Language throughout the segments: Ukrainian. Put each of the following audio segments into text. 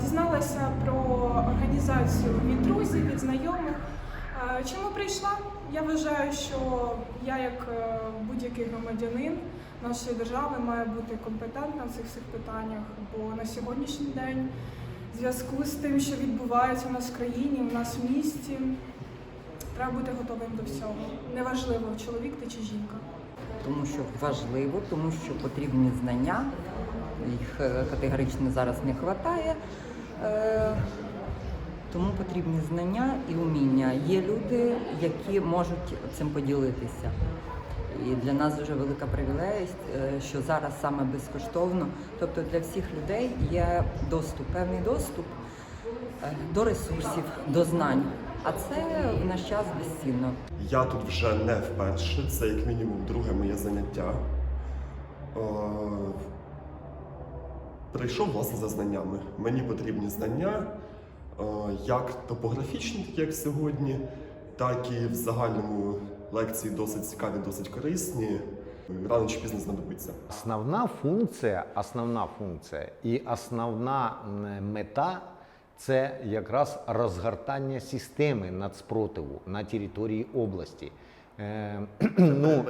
Дізналася про організацію від друзів, від знайомих. Чому прийшла? Я вважаю, що я, як е, будь-який громадянин нашої держави, маю бути компетентна в цих всіх питаннях, бо на сьогоднішній день, в зв'язку з тим, що відбувається у нас в країні, у нас в місті, треба бути готовим до всього. Неважливо, чоловік ти чи жінка. тому що важливо, тому що потрібні знання, їх е, категорично зараз не вистачає. Е, Тому потрібні знання і уміння. Є люди, які можуть цим поділитися. І для нас дуже велика привілеєсть, е, що зараз саме безкоштовно, тобто для всіх людей є доступ, певний доступ до ресурсів, до знань. А це в наш час безцінно. Я тут вже не вперше, це як мінімум друге моє заняття. Е, Прийшов власне за знаннями. Мені потрібні знання, е, як топографічні, такі як сьогодні, так і в загальному лекції досить цікаві, досить корисні. Рано чи пізно знадобиться. Основна функція, основна функція і основна мета це якраз розгортання системи нацпротиву на території області. Е, ну,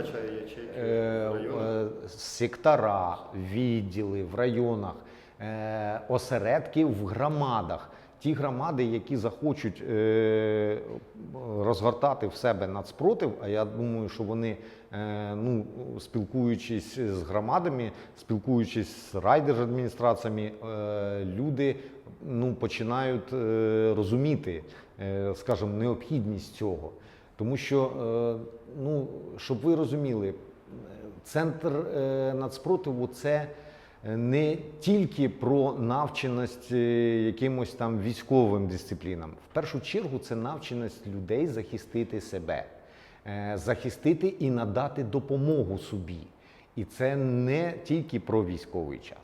е, е, сектора, відділи в районах, е, осередки в громадах. Ті громади, які захочуть е, розгортати в себе нацпротив, а я думаю, що вони, е, ну, спілкуючись з громадами, спілкуючись з райдержадміністраціями, е, люди ну, починають розуміти, скажімо, необхідність цього. Тому що, ну, щоб ви розуміли, центр нацпротиву це не тільки про навченість е, якимось там військовим дисциплінам. В першу чергу це навченість людей захистити себе, е, захистити і надати допомогу собі. І це не тільки про військовий час.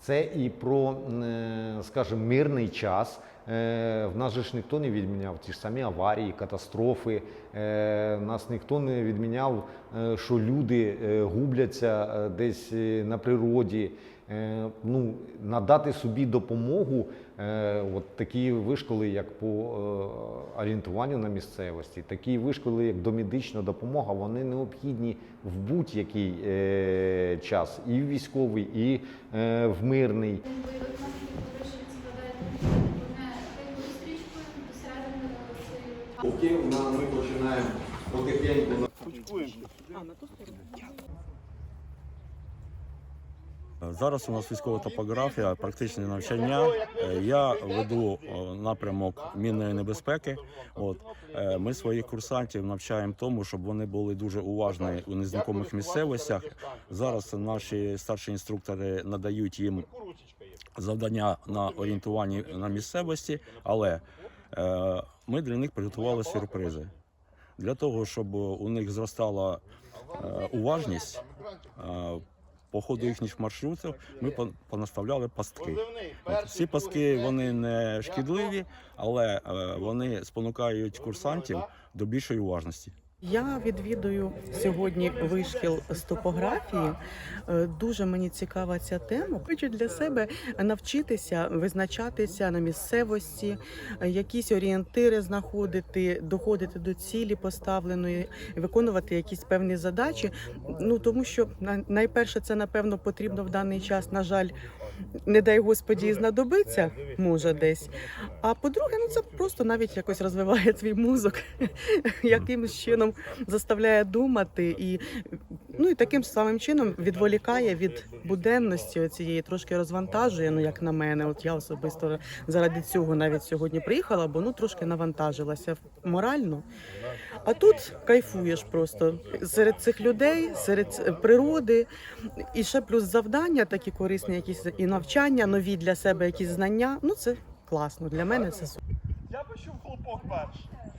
Це і про, е, скажімо, мирний час. В нас же ж ніхто не відміняв ті ж самі аварії, катастрофи. В нас ніхто не відміняв, що люди губляться десь на природі. Е, Ну, надати собі допомогу, е, от такі вишколи, як по е, орієнтуванню на місцевості, такі вишколи, як домедична допомога, вони необхідні в будь-який е, час, і в військовий, і е, в мирний. стрічкою до середини цієї. Поки на- ми починаємо потихеньку Зараз у нас військова топографія, практичне навчання. Е, Я веду напрямок мінної небезпеки. От е, ми своїх курсантів навчаємо тому, щоб вони були дуже уважні у незнайомих місцевостях. Зараз наші старші інструктори надають їм завдання на орієнтуванні на місцевості, але е, ми для них приготували сюрпризи для того, щоб у них зростала е, уважність. По ходу їхніх маршрутів ми понаставляли пастки. От, ці пастки вони не шкідливі, але е, вони спонукають курсантів до більшої уважності. Я відвідую сьогодні вишкіл з топографії. Е, Дуже мені цікава ця тема. Хочу для себе навчитися визначатися на місцевості, е, якісь орієнтири знаходити, доходити до цілі поставленої, виконувати якісь певні задачі. Ну тому що на- найперше це напевно потрібно в даний час. На жаль, не дай Господі, знадобиться може десь. А по-друге, ну це просто навіть якось розвиває твій мозок, якимось чином заставляє думати і ну і таким самим чином відволікає від буденності цієї, трошки розвантажує. Ну як на мене, от я особисто заради цього навіть сьогодні приїхала, бо ну трошки навантажилася морально. А тут кайфуєш просто серед цих людей, серед природи, і ще плюс завдання такі корисні, якісь і навчання, нові для себе якісь знання. Ну це класно. Для мене це. Я почув хлопок перший.